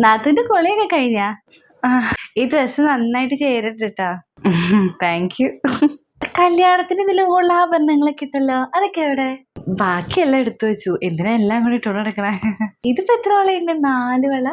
നാത്തൂന്റെ കൊളിയൊക്കെ കഴിഞ്ഞാ? ഈ ഡ്രസ് നന്നായിട്ട് ചേരട്ടാ താങ്ക് യു കല്യാണത്തിന് ഇതിലുള്ള ആഭരണങ്ങളൊക്കെ ഇട്ടല്ലോ. അതൊക്കെ എവിടെ? ബാക്കിയെല്ലാം എടുത്തു വെച്ചു. എന്തിനാ എല്ലാം കൂടി ഇട്ടോണ്ട് നടക്കണേ? ഇതിപ്പോ എത്ര വളയുണ്ട്? നാല് വള?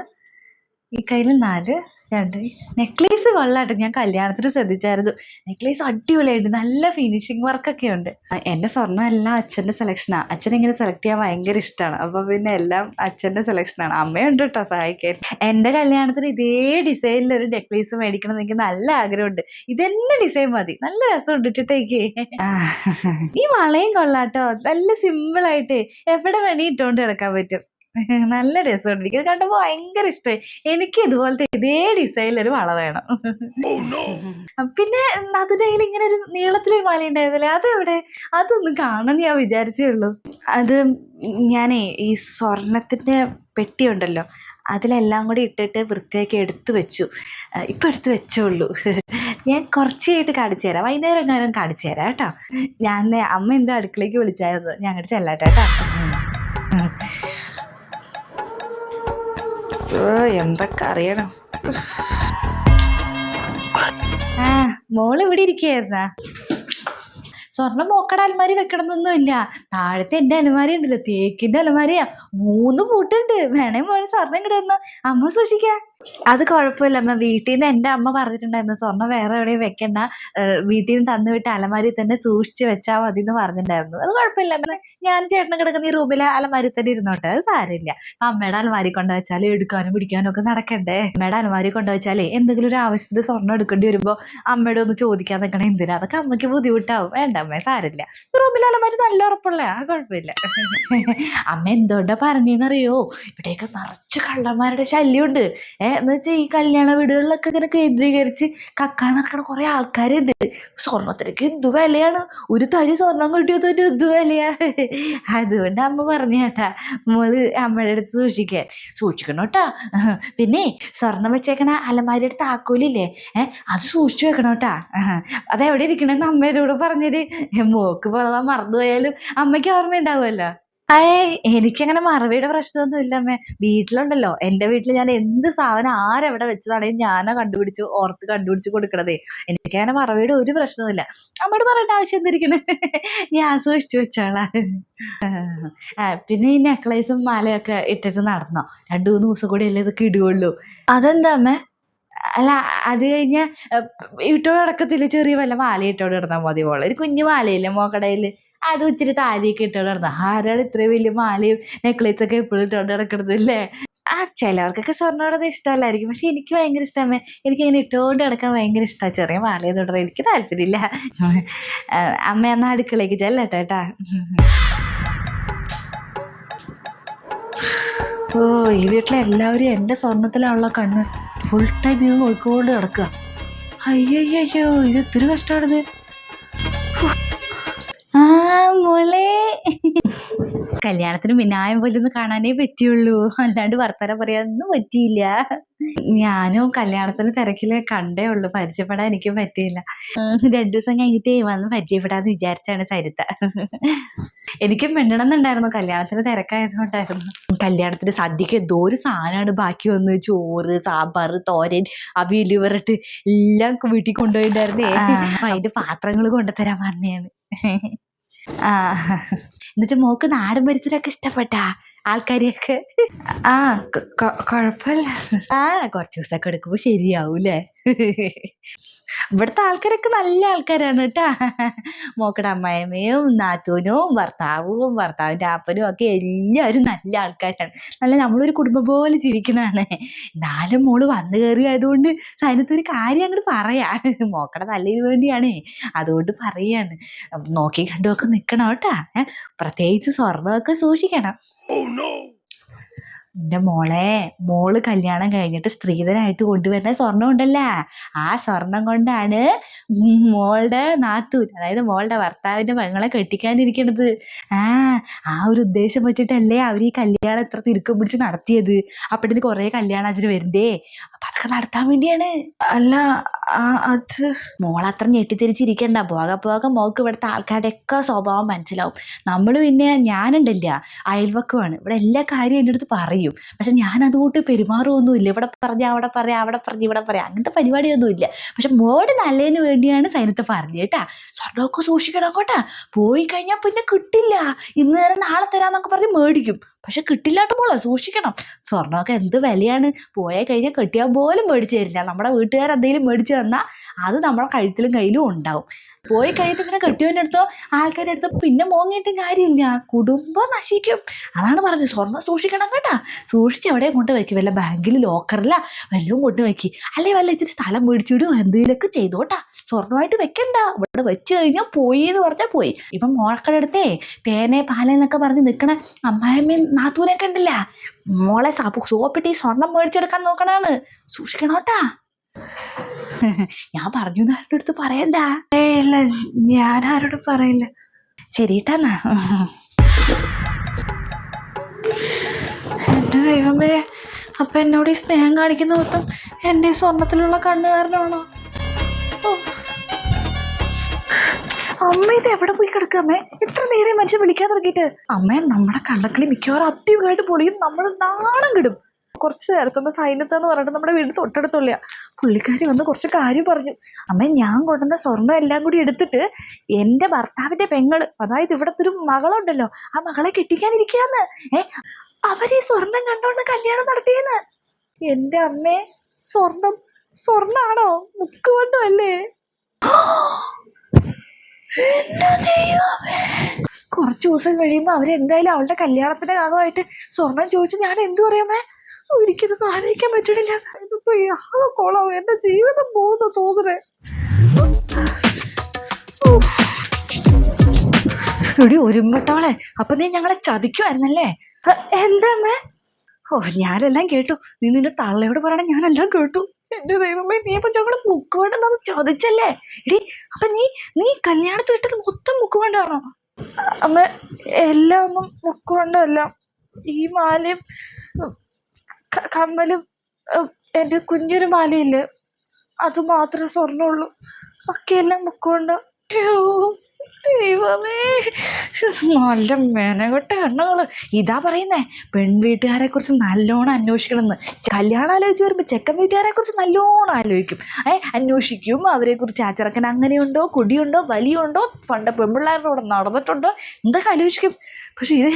ഈ കയ്യിൽ നാല്? രണ്ട് നെക്ലേസ് കൊള്ളാട്ടെ. ഞാൻ കല്യാണത്തിന് ശ്രദ്ധിച്ചായിരുന്നു. നെക്ലേസ് അടിപൊളിയായിട്ട് നല്ല ഫിനിഷിങ് വർക്കൊക്കെ ഉണ്ട്. എന്റെ സ്വർണം എല്ലാം അച്ഛന്റെ സെലക്ഷനാ അച്ഛൻ ഇങ്ങനെ സെലക്ട് ചെയ്യാൻ ഭയങ്കര ഇഷ്ടമാണ് അപ്പൊ പിന്നെ എല്ലാം അച്ഛന്റെ സെലക്ഷനാണ് അമ്മയുണ്ട് കേട്ടോ സഹായിക്കാൻ. എന്റെ കല്യാണത്തിന് ഇതേ ഡിസൈനിൽ ഒരു നെക്ലേസ് മേടിക്കണം എനിക്ക് നല്ല ആഗ്രഹമുണ്ട്. ഇതെന്നെ ഡിസൈൻ മതി. നല്ല രസമുണ്ട് ഇട്ടിട്ടേക്ക്. ഈ വളയും കൊള്ളാട്ടോ നല്ല സിമ്പിൾ ആയിട്ട് എവിടെ വേണേ ഇട്ടുകൊണ്ട് കിടക്കാൻ പറ്റും. നല്ല രസമുണ്ട് എനിക്കത് കണ്ടപ്പോ ഭയങ്കര ഇഷ്ടമായി എനിക്ക് ഇതുപോലത്തെ ഇതേ ഡിസൈനിൽ ഒരു വള വേണം. പിന്നെ അതിന്റെ കയ്യിൽ ഇങ്ങനെ ഒരു നീളത്തിലൊരു മാല ഉണ്ടായിരുന്നില്ലേ? അതെവിടെ? അതൊന്നും കാണാൻ ഞാൻ വിചാരിച്ചേ ഉള്ളൂ. അത് ഞാനേ ഈ സ്വർണത്തിന്റെ പെട്ടി ഉണ്ടല്ലോ അതിലെല്ലാം കൂടി ഇട്ടിട്ട് വൃത്തിയാക്കി എടുത്തു വെച്ചു. ഇപ്പൊ എടുത്തു വെച്ചുള്ളൂ ഞാൻ കുറച്ച് കഴിഞ്ഞിട്ട് കാണിച്ചു തരാം. വൈകുന്നേരം എങ്ങാനും കാണിച്ചു തരാം കേട്ടോ. ഞാൻ അമ്മ എന്താ അടുക്കളേക്ക് വിളിച്ചായിരുന്നു. ഞാൻ അങ്ങോട്ട് ചെല്ലാട്ടെ കേട്ടോ. എന്തൊക്കെ അറിയണം? ആ മോൾ ഇവിടെ ഇരിക്കുകയായിരുന്നാ? സ്വർണം മോക്കട അലമാരി വെക്കണമെന്നൊന്നുമില്ല. താഴത്തെ എന്റെ അലമാരി ഉണ്ടല്ലോ തേക്കിന്റെ അലമാരിയാ. മൂന്ന് പൂട്ടുണ്ട്. വേണേ മോൾ സ്വർണം കിടന്നു അമ്മ സൂക്ഷിക്കാ. അത് കുഴപ്പമില്ല അമ്മ. വീട്ടിൽ നിന്ന് എന്റെ അമ്മ പറഞ്ഞിട്ടുണ്ടായിരുന്നു സ്വർണം വേറെ എവിടെയും വെക്കണ്ട. വീട്ടിൽ നിന്ന് തന്നു വിട്ട അലമാരി തന്നെ സൂക്ഷിച്ച് വെച്ചാൽ മതി എന്ന് പറഞ്ഞിട്ടുണ്ടായിരുന്നു. അത് കുഴപ്പമില്ല അമ്മ. ഞാൻ ചേട്ടന് കിടക്കുന്ന ഈ റൂമിലെ അലമാരി തന്നെ ഇരുന്നോട്ടെ. അത് സാരമില്ല. അമ്മയുടെ അലമാരി കൊണ്ട് വെച്ചാൽ എടുക്കാനും പിടിക്കാനും ഒക്കെ നടക്കണ്ടേ? അമ്മയുടെ അലമാരി കൊണ്ട് വെച്ചാലേ എന്തെങ്കിലും ഒരു ആവശ്യത്തിന് സ്വർണം എടുക്കേണ്ടി വരുമ്പോൾ അമ്മയുടെ ഒന്ന് ചോദിക്കാൻ നിൽക്കണം. എന്തിനാ? അതൊക്കെ അമ്മയ്ക്ക് ബുദ്ധിമുട്ടാവും. വേണ്ട അമ്മ സാരമില്ല. റൂമിലെ അലമാരി നല്ല ഉറപ്പുള്ള ആ കുഴപ്പമില്ല. അമ്മ എന്തുകൊണ്ടാ പറഞ്ഞെന്നറിയോ? ഇവിടെയൊക്കെ നിറച്ച് കള്ളന്മാരുടെ ശല്യമുണ്ട്. ഏ എന്ന് വെച്ചാൽ ഈ കല്യാണ വീടുകളിലൊക്കെ ഇങ്ങനെ കേന്ദ്രീകരിച്ച് കക്കാൻ നടക്കണ കുറെ ആൾക്കാരുണ്ട്. സ്വർണത്തിനൊക്കെ എന്ത് വിലയാണ്? ഒരു തരി സ്വർണം കിട്ടിയത് തന്നെ എന്ത് വിലയാ? അതുകൊണ്ട് അമ്മ പറഞ്ഞു കേട്ടാ മോൾ അമ്മയുടെ അടുത്ത് സൂക്ഷിക്കാൻ സൂക്ഷിക്കണം കേട്ടാ പിന്നെ സ്വർണം വെച്ചേക്കണ അലമാരിയുടെ താക്കോലില്ലേ ഏഹ് അത് സൂക്ഷിച്ചു വെക്കണം കേട്ടാ അതെവിടെ ഇരിക്കണെന്ന് കൂടെ പറഞ്ഞത് മോക്ക് പോകാൻ മറന്നുപോയാലും അമ്മയ്ക്ക് ഓർമ്മ ഉണ്ടാവുമല്ലോ ഏയ് എനിക്കങ്ങനെ മറവിയുടെ പ്രശ്നമൊന്നും ഇല്ല അമ്മേ വീട്ടിലുണ്ടല്ലോ. എന്റെ വീട്ടിൽ ഞാൻ എന്ത് സാധനം ആരെവിടെ വെച്ചതാണെങ്കിലും ഞാനാ കണ്ടുപിടിച്ച് ഓർത്ത് കണ്ടുപിടിച്ച് കൊടുക്കണതേ. എനിക്കങ്ങനെ മറവിയുടെ ഒരു പ്രശ്നവുമില്ല അമ്മയോട് പറയേണ്ട ആവശ്യം എന്തിരിക്കണേ? ഞാൻ സൂക്ഷിച്ചു വെച്ചോളാം. പിന്നെ ഈ നെക്ലേസും മാലയൊക്കെ ഇട്ടിട്ട് നടന്നോ? രണ്ടു മൂന്ന് ദിവസം കൂടി അല്ലേ ഇതൊക്കെ ഇടുകയുള്ളൂ അതെന്താ അമ്മേ? അല്ല അത് കഴിഞ്ഞ ഇട്ടോട് ചെറിയ വല്ല മാല ഇട്ടോട് കിടന്നാൽ മതി മോളെ. ഒരു കുഞ്ഞു മാലയില്ലേ മോക്കടയിൽ അത് ഇച്ചിരി താലിയൊക്കെ ഇട്ടോണ്ട് നടന്ന. ആരാണ് ഇത്രയും വലിയ മാലയും നെക്ലേസൊക്കെ എപ്പോഴും ഇട്ടോണ്ട് നടക്കണത് അല്ലേ ആ ചിലവർക്കൊക്കെ സ്വർണോടത് ഇഷ്ടമല്ലായിരിക്കും. പക്ഷെ എനിക്ക് ഭയങ്കര ഇഷ്ടമേ. എനിക്ക് ഇങ്ങനെ ഇട്ടുകൊണ്ട് കിടക്കാൻ ഭയങ്കര ഇഷ്ടമാണ് ചെറിയ മാല തൊട്ടത് എനിക്ക് താല്പര്യമില്ല. അമ്മ എന്നാ അടുക്കളയ്ക്ക് ചെല്ലട്ടെ കേട്ടാ. ഓ ഈ വീട്ടിലെ എല്ലാവരും എന്റെ സ്വർണത്തിലാണുള്ള കണ്ണ്. ഫുൾ ടൈം ഇത് നോക്കിക്കൊണ്ട് കിടക്കുക അയ്യോ അയ്യോ ഇത് ഒത്തിരി കഷ്ടമാണിത് മോളെ. കല്യാണത്തിന് വിനായം പോലും ഒന്ന് കാണാനേ പറ്റിയുള്ളൂ. അല്ലാണ്ട് വർത്തമാനം പറയാനൊന്നും പറ്റിയില്ല. ഞാനും കല്യാണത്തിന് തിരക്കിൽ കണ്ടേ ഉള്ളൂ. പരിചയപ്പെടാൻ എനിക്കും പറ്റിയില്ല. രണ്ടു ദിവസം കഴിഞ്ഞിട്ടേ വന്ന് പരിചയപ്പെടാന്ന് വിചാരിച്ചാണ് സരിത. എനിക്കും മിണ്ടണമെന്നുണ്ടായിരുന്നു കല്യാണത്തിന് തിരക്കായതുകൊണ്ടായിരുന്നു കല്യാണത്തിന് സദ്യക്ക് എന്തോ ഒരു സാധനമാണ് ബാക്കി വന്ന് ചോറ് സാമ്പാർ തോരൻ അവിയൽ പറഞ്ഞിട്ട് എല്ലാം വീട്ടിൽ കൊണ്ടുപോയിണ്ടായിരുന്നേ. അപ്പൊ അതിന്റെ പാത്രങ്ങൾ കൊണ്ടുതരാൻ പറഞ്ഞാണ്. ആ എന്നിട്ട് മോക്ക് നാടൻ പരിസരമൊക്കെ ഇഷ്ടപ്പെട്ടാ ആൾക്കാരെയൊക്കെ. ആ കൊ- കൊ- കുഴപ്പമില്ല ആ കുറച്ച് ദിവസമൊക്കെ എടുക്കുമ്പോ ശരിയാവൂലേ ഇവിടുത്തെ ആൾക്കാരൊക്കെ നല്ല ആൾക്കാരാണ് കേട്ടാ. മോക്കടെ അമ്മായിമ്മയും നാത്തൂനും ഭർത്താവും ഭർത്താവിന്റെ അപ്പനും ഒക്കെ എല്ലാവരും നല്ല ആൾക്കാരാണ്. നല്ല നമ്മളൊരു കുടുംബം പോലെ ജീവിക്കണാണ് എന്നാലും മോൾ വന്നു കയറിയതുകൊണ്ട് സൈനത്തൊരു കാര്യം അങ്ങോട്ട് പറയാ. മോക്കടെ നല്ലതിന് വേണ്ടിയാണേ. അതുകൊണ്ട് പറയാണ്. നോക്കി കണ്ടുമൊക്കെ നിക്കണം കേട്ടാ. പ്രത്യേകിച്ച് സ്വർണമൊക്കെ സൂക്ഷിക്കണം. എന്റെ മോളെ മോൾ കല്യാണം കഴിഞ്ഞിട്ട് സ്ത്രീധനായിട്ട് കൊണ്ടുവരുന്ന സ്വർണം ഉണ്ടല്ലോ ആ സ്വർണം കൊണ്ടാണ് മോളുടെ നാത്തൂൻ അതായത് മോളുടെ ഭർത്താവിന്റെ പെങ്ങളെ കെട്ടിക്കാനിരിക്കണത്. ആ ആ ഒരു ഉദ്ദേശം വെച്ചിട്ടല്ലേ അവർ ഈ കല്യാണം എത്ര തിരുക്കം പിടിച്ച് നടത്തിയത്. അപ്പോഴത്തേക്ക് കുറേ കല്യാണാചാര് വരണ്ടേ അപ്പൊ അതൊക്കെ നടത്താൻ വേണ്ടിയാണ്. അല്ല അത്. മോളത്ര ഞെട്ടിത്തിരിച്ചിരിക്കണ്ട. പോക പോക മോക്ക് ഇവിടുത്തെ ആൾക്കാരുടെ ഒക്കെ സ്വഭാവം മനസ്സിലാവും. നമ്മൾ പിന്നെ ഞാനുണ്ടല്ല അയൽവക്കമാണ്. ഇവിടെ എല്ലാ കാര്യവും എന്റെ അടുത്ത് പറയും. പക്ഷെ ഞാൻ അതുകൊണ്ട് പെരുമാറുമൊന്നുമില്ല ഇവിടെ പറഞ്ഞ അവിടെ പറയാം അവിടെ പറഞ്ഞ് ഇവിടെ പറയാം അങ്ങനത്തെ പരിപാടിയൊന്നുമില്ല. പക്ഷെ മോഡ് നല്ലതിന് വേണ്ടിയാണ് സൈനത്ത് പറഞ്ഞത് കേട്ടാ. സ്വർണമൊക്കെ സൂക്ഷിക്കണം കേട്ടാ. പോയി കഴിഞ്ഞാൽ പിന്നെ കിട്ടില്ല. ഇന്ന് തരാം നാളെ തരാന്നൊക്കെ പറഞ്ഞ് മേടിക്കും. പക്ഷെ കിട്ടില്ലാട്ട് പോളെ സൂക്ഷിക്കണം. സ്വർണമൊക്കെ എന്ത് വിലയാണ്? പോയാൽ കഴിഞ്ഞാൽ കെട്ടിയാൽ പോലും മേടിച്ചു തരില്ല നമ്മുടെ വീട്ടുകാർ എന്തെങ്കിലും മേടിച്ചു തന്നാൽ അത് നമ്മളെ കഴുത്തിലും കയ്യിലും ഉണ്ടാവും. പോയി കഴിഞ്ഞിട്ട് ഇങ്ങനെ കെട്ടിയവന്റെ അടുത്തോ ആൾക്കാരുടെ അടുത്തോ പിന്നെ മോങ്ങിയിട്ടും കാര്യമില്ല. കുടുംബം നശിക്കും. അതാണ് പറഞ്ഞത്. സ്വർണം സൂക്ഷിക്കണം കേട്ടാ. സൂക്ഷിച്ച് എവിടെയും കൊണ്ട് വയ്ക്കും വല്ല ബാങ്കിൽ ലോക്കറില്ല വല്ലതും കൊണ്ട് വയ്ക്കി അല്ലെ വല്ല ഇച്ചിരി സ്ഥലം മേടിച്ചിടും എന്തെങ്കിലുമൊക്കെ ചെയ്തോട്ടാ സ്വർണമായിട്ട് വെക്കണ്ട. ഇവിടെ വെച്ച് കഴിഞ്ഞാൽ പോയി എന്ന് പറഞ്ഞാൽ പോയി. ഇപ്പം മോളക്കടെ അടുത്തേ തേനെ പാലെന്നൊക്കെ പറഞ്ഞ് നിൽക്കണ അമ്മായമ്മയും നാത്തൂനൊക്കെ ഉണ്ടല്ല? മോളെ സാപ്പ് സോപ്പിട്ട് ഈ സ്വർണം മേടിച്ചെടുക്കാൻ നോക്കണാണ്. സൂക്ഷിക്കണോട്ടാ ഞാൻ പറഞ്ഞു ആരുടെ അടുത്ത് പറയണ്ട. ഏയ് ഇല്ല ഞാൻ ആരോട് പറയില്ല. ശരിട്ടാന്നാ. എന്റെ ദൈവമേ അപ്പൊ എന്നോട് ഈ സ്നേഹം കാണിക്കുന്ന മൊത്തം എന്റെ ഈ സ്വർണത്തിലുള്ള കണ്ണുകാരനാണോ? അമ്മ ഇത് എവിടെ പോയി കിടക്കാമേ ഇത്ര നേരെ മനുഷ്യൻ വിളിക്കാൻ തുടങ്ങിയിട്ട്. അമ്മേ നമ്മുടെ കള്ളക്കളി മിക്കവാറും അത്യവമായിട്ട് പൊളിയും നമ്മൾ നാണം കിടും. കുറച്ച് നേരത്തൊന്ന് സൈന്യത്തെന്ന് പറഞ്ഞിട്ട് നമ്മുടെ വീട് തൊട്ടടുത്തുള്ള പുള്ളിക്കാരി വന്ന് കുറച്ച് കാര്യം പറഞ്ഞു. അമ്മ ഞാൻ കൊണ്ടുവന്ന സ്വർണം എല്ലാം കൂടി എടുത്തിട്ട് എന്റെ ഭർത്താവിന്റെ പെങ്ങൾ അതായത് ഇവിടുത്തെ ഒരു മകളുണ്ടല്ലോ ആ മകളെ കെട്ടിക്കാനിരിക്കാന്ന് ഏ അവരെ സ്വർണം കണ്ടോണ്ട് കല്യാണം നടത്തിയെന്ന്. എന്റെ അമ്മേ സ്വർണം സ്വർണാണോ? മുക്കുവണ്ടല്ലേ കുറച്ച് ദിവസം കഴിയുമ്പോൾ അവരെന്തായാലും അവളുടെ കല്യാണത്തിന്റെ ഭാഗമായിട്ട് സ്വർണം ചോദിച്ചു ഞാൻ എന്തു പറയാമേ ഒരിക്കലും ആലോചിക്കാൻ പറ്റണില്ല ഇതിപ്പോ കൊളാവും എന്റെ ജീവിതം പോകുന്ന തോന്നുന്നേ. എടി ഒരുമ്പട്ടോളെ അപ്പൊ നീ ഞങ്ങളെ ചതിക്കുമായിരുന്നല്ലേ എന്താ അമ്മേ? ഓ ഞാനെല്ലാം കേട്ടു. നീ നിന്റെ തള്ളയോട് പറയണ ഞാനെല്ലാം കേട്ടു. എന്റെ ദൈവമേ നീ അപ്പൊ ഞങ്ങളെ മുക്കുവേണ്ട നമ്മൾ ചതിച്ചല്ലേ? എടി അപ്പൊ നീ നീ കല്യാണത്തിന് ഇട്ടത് മൊത്തം മുക്കുവേണ്ടാണോ? അമ്മ എല്ലാം ഒന്നും മുക്കുവേണ്ടല്ല ഈ മാലയും കമ്മലും എന്റെ കുഞ്ഞൊരു മാലയില്ലേ? അത് മാത്രമേ സ്വർണമുള്ളൂ. ബാക്കിയെല്ലാം മുക്കുകൊണ്ട്. ദൈവമേ. നല്ല മെനകെട്ട എണ്ണങ്ങൾ ഇതാ പറയുന്നേ പെൺവീട്ടുകാരെ കുറിച്ച് നല്ലോണം അന്വേഷിക്കണമെന്ന്. കല്യാണം ആലോചിച്ച് വരുമ്പോ ചെക്കൻ വീട്ടുകാരെ കുറിച്ച് നല്ലോണം ആലോചിക്കും. ഏ അന്വേഷിക്കും അവരെ കുറിച്ച് ആ ചെറുക്കൻ അങ്ങനെയുണ്ടോ കുടിയുണ്ടോ വലിയുണ്ടോ പണ്ട് പെൺപിള്ളേരുടെ കൂടെ നടന്നിട്ടുണ്ടോ എന്തൊക്കെ ആലോചിക്കും. പക്ഷെ ഇത്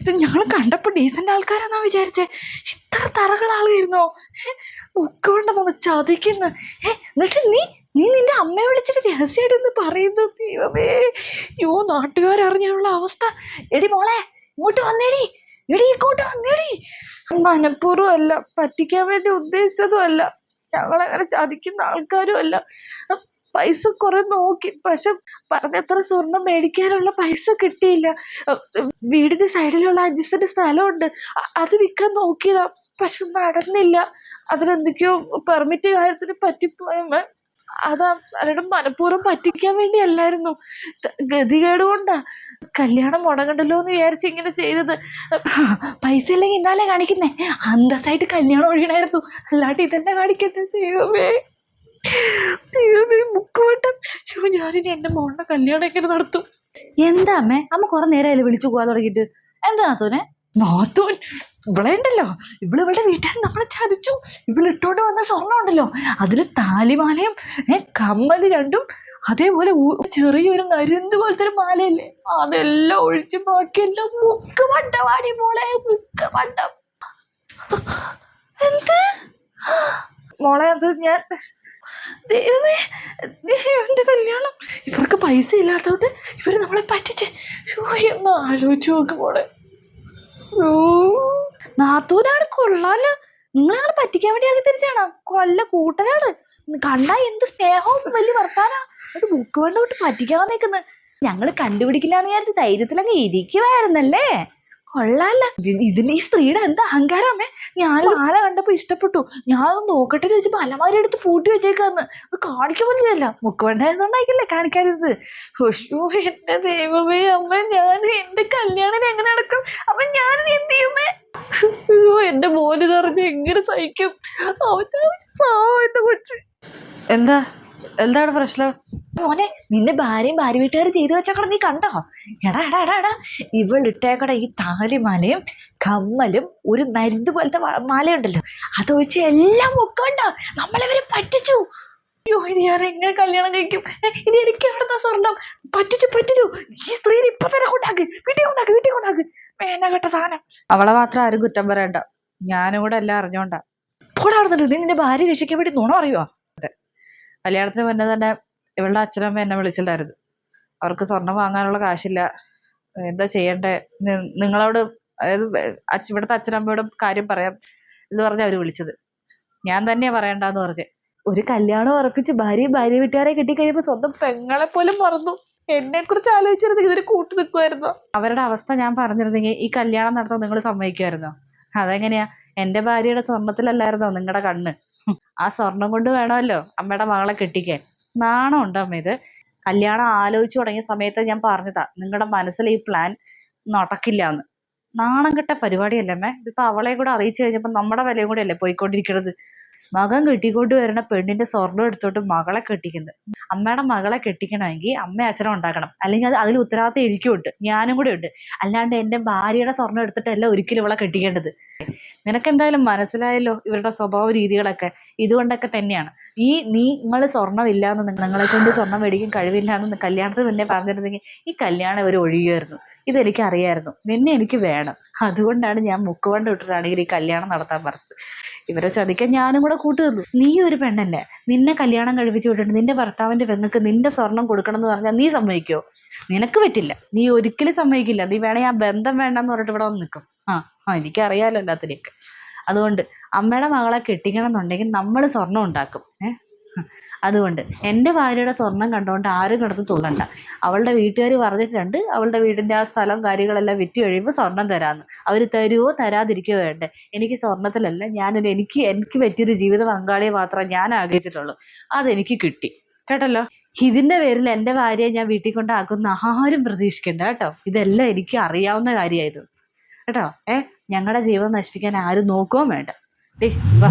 ഇത് ഞങ്ങൾ കണ്ടപ്പോൾ ഡീസന്റ് ആൾക്കാരാന്നാ വിചാരിച്ചേ. ഇത്ര തറകളാളായിരുന്നോ മുക്കുകൊണ്ടെന്ന് ചതിക്കുന്നു. ഏ എന്നിട്ട് നീ നീ നിന്റെ അമ്മയെ വിളിച്ചിട്ട് രഹസ്യമായിട്ട് ഒന്ന് പറയുന്നു ദൈവമേ. യോ നാട്ടുകാരറിഞ്ഞുള്ള അവസ്ഥ. എടി മോളെ ഇങ്ങോട്ട് വന്നേടി. എടി ഇങ്ങോട്ട് വന്നേടി. മനഃപൂർവം അല്ല പറ്റിക്കാൻ വേണ്ടി ഉദ്ദേശിച്ചതും അല്ല ഞങ്ങളങ്ങനെ ചതിക്കുന്ന ആൾക്കാരും അല്ല പൈസ കുറെ നോക്കി. പക്ഷെ പറഞ്ഞത്ര സ്വർണം മേടിക്കാനുള്ള പൈസ കിട്ടിയില്ല. വീടിന്റെ സൈഡിലുള്ള അഞ്ച് സെന്റ് സ്ഥലമുണ്ട് അത് വിൽക്കാൻ നോക്കിയതാ. പക്ഷെ നടന്നില്ല. അതിലെന്തൊക്കെയോ പെർമിറ്റ് കാര്യത്തിന് പറ്റിപ്പോയമ്മ അതാ അവരുടെ മനഃപൂർവം പറ്റിക്കാൻ വേണ്ടി അല്ലായിരുന്നു ഗതികേട് കൊണ്ടാ കല്യാണം മുടങ്ങണ്ടല്ലോ എന്ന് വിചാരിച്ച് ഇങ്ങനെ ചെയ്തത്. പൈസ ഇല്ലെങ്കിൽ ഇന്നാലേ കാണിക്കുന്നേ. അന്തസ്സായിട്ട് കല്യാണം ഒഴിയണായിരുന്നു. അല്ലാണ്ട് ഇതെന്നെ കാണിക്കട്ടെ ദൈവമേ. ദൈവമേ മുക്കുവട്ടം ഞാനിനി എന്റെ മോളുടെ കല്യാണം എങ്ങനെ നടത്തും. എന്താ അമ്മേ? അമ്മ കുറെ അതിൽ വിളിച്ചു പോകാൻ തുടങ്ങിയിട്ട്. എന്താ നാത്തൂനെ? നാത്തൂൻ ഇവളെ ഉണ്ടല്ലോ. ഇവൾ ഇവളുടെ വീട്ടിൽ നമ്മളെ ചതിച്ചു. ഇവൾ ഇട്ടോണ്ട് വന്ന സ്വർണം ഉണ്ടല്ലോ. അതിൽ താലിമാലയും ഏഹ് കമ്മൽ രണ്ടും അതേപോലെ ചെറിയൊരു നരുന്ന് പോലത്തെ ഒരു മാലയല്ലേ? അതെല്ലാം ഒഴിച്ച് ബാക്കിയെല്ലാം മുക്ക് പണ്ടവാടി മോളെ മുക്ക് പണ്ടം എന്ത്? മോളെ അത് ഞാൻ ദൈവമേ എന്റെ കല്യാണം. ഇവർക്ക് പൈസ ഇല്ലാത്തതുകൊണ്ട് ഇവർ നമ്മളെ പറ്റിച്ച് എന്ന് ആലോചിച്ച് നോക്ക് മോളെ. യ്യോ, നാത്തൂനാണ് കൊള്ളാലോ നിങ്ങളെ പറ്റിക്കാൻ വേണ്ടി അത് തിരിച്ചാണ്? കൊല്ല കൂട്ടനാണ് കണ്ടാ എന്ത് സ്നേഹവും വലിയ വർത്താനാ. അത് ബുക്ക് വേണ്ട വിട്ട് പറ്റിക്കാൻ വന്നേക്കുന്നത് ഞങ്ങൾ കണ്ടുപിടിക്കില്ലാന്ന് വിചാരിച്ച് ധൈര്യത്തിലങ്ങ് ഇരിക്കുവായിരുന്നല്ലേ? കൊള്ളാല്ല ഇതി- ഇതിന് ഈ സ്ത്രീയുടെ എന്താ അഹങ്കാരമേ ഞാൻ മാല കണ്ടപ്പോ ഇഷ്ടപ്പെട്ടു. ഞാൻ അത് നോക്കട്ടെ ചോദിച്ചപ്പോ അലമാരി എടുത്ത് പൂട്ടി വെച്ചേക്കാന്ന്. അത് കാണിക്കാൻ പറ്റില്ല മുക്കുവണ്ടായിരുന്നോണ്ടായിക്കല്ലേ കാണിക്കാതിരുന്നത്? ഹുഷു എന്റെ ദൈവമേ അമ്മ ഞാൻ എന്റെ കല്യാണം എങ്ങനെ നടക്കും? അപ്പൊ ഞാൻ എന്ത് ചെയ്യുമേ എന്റെ മോന് നിറഞ്ഞ് എങ്ങനെ സഹിക്കും? അവന്റെ കൊച്ച് എന്താ? എന്താണ് പ്രശ്നം? മോനെ നിന്റെ ഭാര്യയും ഭാര്യ വീട്ടുകാരും ചെയ്തു വെച്ച കട നീ കണ്ടോ? എടാ എടാ എടാ എടാ. ഇവളിട്ടേക്കട ഈ താലിമാലയും കമ്മലും ഒരു നരുന്ന് പോലത്തെ മാലയുണ്ടല്ലോ. അതൊഴിച്ച് എല്ലാം മുക്കണ്ട നമ്മളിവരെ പറ്റിച്ചു. അയ്യോ എങ്ങനെ കല്യാണം കഴിക്കും? ഇനി എനിക്ക് എവിടുന്ന സ്വർണം പറ്റിച്ചു പറ്റിച്ചു. ഈ സ്ത്രീനെ ഇപ്പൊ തന്നെ കൊണ്ടാക്ക്. വീട്ടിൽ കൊണ്ടാക്ക് വീട്ടിൽ കൊണ്ടാക്ക്. വേണ്ട കേട്ട സാധനം. അവളെ മാത്രം ആരും കുറ്റം പറയണ്ട. ഞാനും കൂടെ എല്ലാം അറിഞ്ഞോണ്ടാ. പോടാ നീ നിന്റെ ഭാര്യ രക്ഷിക്കാൻ വേണ്ടി നുണ അറിയുവാ കല്യാണത്തിന് മുന്നേ തന്നെ ഇവളുടെ അച്ഛനമ്മ എന്നെ വിളിച്ചിട്ടുണ്ടായിരുന്നു. അവർക്ക് സ്വർണം വാങ്ങാനുള്ള കാശില്ല. എന്താ ചെയ്യണ്ടേ? നിങ്ങളോട് അതായത് അച്ഛ ഇവിടുത്തെ അച്ഛനമ്മയോടും കാര്യം പറയാം എന്ന് പറഞ്ഞ അവർ വിളിച്ചത്. ഞാൻ തന്നെയാ പറയണ്ടെന്ന് പറഞ്ഞ്. ഒരു കല്യാണം ഉറപ്പിച്ച് ഭാര്യ ഭാര്യ വീട്ടുകാരെ കിട്ടിക്കഴിയുമ്പോ സ്വന്തം പെങ്ങളെ പോലും മറന്നു. എന്നെ കുറിച്ച് ആലോചിച്ചിരുന്നെങ്കിൽ ഇതൊരു കൂട്ടു നിൽക്കുമായിരുന്നു. അവരുടെ അവസ്ഥ ഞാൻ പറഞ്ഞിരുന്നെങ്കിൽ ഈ കല്യാണം നടത്താൻ നിങ്ങൾ സമ്മതിക്കുമായിരുന്നോ? അതെങ്ങനെയാ? എന്റെ ഭാര്യയുടെ സ്വർണത്തിലല്ലായിരുന്നോ നിങ്ങളുടെ കണ്ണ്? ആ സ്വർണം കൊണ്ട് വേണമല്ലോ അമ്മയുടെ മകളെ കെട്ടിക്കാൻ. നാണം അമ്മ ഇത്. കല്യാണം ആലോചിച്ചു തുടങ്ങിയ സമയത്ത് ഞാൻ പറഞ്ഞതാ നിങ്ങളുടെ മനസ്സിൽ ഈ പ്ലാൻ നടക്കില്ല എന്ന് നാണം കെട്ട പരിപാടിയല്ലേ അമ്മേ? ഇതിപ്പോ അവളെ കൂടെ അറിയിച്ചു കഴിഞ്ഞപ്പോ നമ്മുടെ വിലയും കൂടെ അല്ലേ പോയിക്കൊണ്ടിരിക്കുന്നത് മകൻ കെട്ടിക്കൊണ്ട് വരുന്ന പെണ്ണിന്റെ സ്വർണം എടുത്തോട്ട് മകളെ കെട്ടിക്കുന്നത്. അമ്മയുടെ മകളെ കെട്ടിക്കണമെങ്കിൽ അമ്മ അച്ഛനും ഉണ്ടാക്കണം. അല്ലെങ്കിൽ അത് അതിൽ ഉത്തരവാദിത്തം എനിക്കും ഉണ്ട് ഞാനും കൂടെ ഉണ്ട്. അല്ലാണ്ട് എന്റെ ഭാര്യയുടെ സ്വർണം എടുത്തിട്ടല്ല ഒരിക്കലും ഇവളെ കെട്ടിക്കേണ്ടത്. നിനക്കെന്തായാലും മനസ്സിലായല്ലോ ഇവരുടെ സ്വഭാവ രീതികളൊക്കെ. ഇതുകൊണ്ടൊക്കെ തന്നെയാണ്. ഈ നിങ്ങൾ സ്വർണം ഇല്ലാന്ന് നിങ്ങളെ കൊണ്ട് സ്വർണം മേടിക്കാൻ കഴിവില്ല എന്ന് കല്യാണത്തിന് മുന്നേ പറഞ്ഞിരുന്നെങ്കിൽ ഈ കല്യാണം ഇവർ ഒഴിയുമായിരുന്നു. ഇതെനിക്ക് അറിയായിരുന്നു നിന്നെ എനിക്ക് വേണം. അതുകൊണ്ടാണ് ഞാൻ മുക്കുവണ്ട വിട്ടിട്ടാണെങ്കിൽ ഈ കല്യാണം നടത്താൻ പറഞ്ഞത് ഇവരെ ചതിക്കാൻ ഞാനും കൂടെ കൂട്ടുതന്നു നീ ഒരു പെണ്ണല്ലേ? നിന്നെ കല്യാണം കഴിപ്പിച്ചു വിട്ടിട്ട് നിന്റെ ഭർത്താവിന്റെ പെങ്ങൾക്ക് നിന്റെ സ്വർണം കൊടുക്കണം എന്ന് പറഞ്ഞാൽ നീ സമ്മതിക്കോ? നിനക്ക് പറ്റില്ല. നീ ഒരിക്കലും സമ്മതിക്കില്ല. നീ വേണേ ആ ബന്ധം വേണ്ടെന്ന് പറഞ്ഞിട്ട് ഇവിടെ വന്ന് നിൽക്കും. ആ ആ എനിക്കറിയാലോ എല്ലാത്തിനെയൊക്കെ. അതുകൊണ്ട് അമ്മയുടെ മകളെ കെട്ടിക്കണം എന്നുണ്ടെങ്കിൽ നമ്മൾ സ്വർണം ഉണ്ടാക്കും. ഏഹ് അതുകൊണ്ട് എന്റെ ഭാര്യയുടെ സ്വർണം കണ്ടുകൊണ്ട് ആരും കിടന്ന് തുള്ളണ്ട അവളുടെ വീട്ടുകാർ പറഞ്ഞിട്ടുണ്ട് അവളുടെ വീടിന്റെ ആ സ്ഥലം കാര്യങ്ങളെല്ലാം വിറ്റ് കഴിയുമ്പോൾ സ്വർണം തരാമെന്ന് അവർ തരുവോ തരാതിരിക്കുകയോ വേണ്ടേ. എനിക്ക് സ്വർണത്തിലല്ല ഞാൻ എനിക്ക് എനിക്ക് പറ്റിയൊരു ജീവിത പങ്കാളിയെ മാത്രമേ ഞാൻ ആഗ്രഹിച്ചിട്ടുള്ളൂ. അതെനിക്ക് കിട്ടി. കേട്ടല്ലോ? ഇതിന്റെ പേരിൽ എന്റെ ഭാര്യയെ ഞാൻ വീട്ടിൽ കൊണ്ടാക്കുന്ന ആരും പ്രതീക്ഷിക്കണ്ട കേട്ടോ. ഇതെല്ലാം എനിക്ക് അറിയാവുന്ന കാര്യമായിരുന്നു കേട്ടോ? ഏ? ഞങ്ങളുടെ ജീവൻ നശിപ്പിക്കാൻ ആരും നോക്കുകയും വേണ്ട. ഡേ വാ.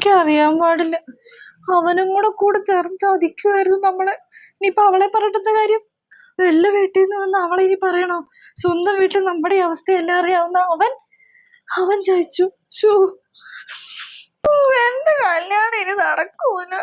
എനിക്കറിയാൻ പാടില്ല. അവനും കൂടെ കൂടെ ചേർന്ന് ചതിക്കുമായിരുന്നു നമ്മളെ. ഇനിയിപ്പോൾ അവളെ പറഞ്ഞിട്ട കാര്യം? വല്ല വീട്ടിൽ നിന്ന് വന്ന് അവളെ ഇനി പറയണോ? സ്വന്തം വീട്ടിൽ നമ്മുടെ അവസ്ഥ എല്ലാം അറിയാവുന്ന അവൻ? അവൻ ചോദിച്ചു എന്റെ കല്യാണം ഇനി നടക്കൂല.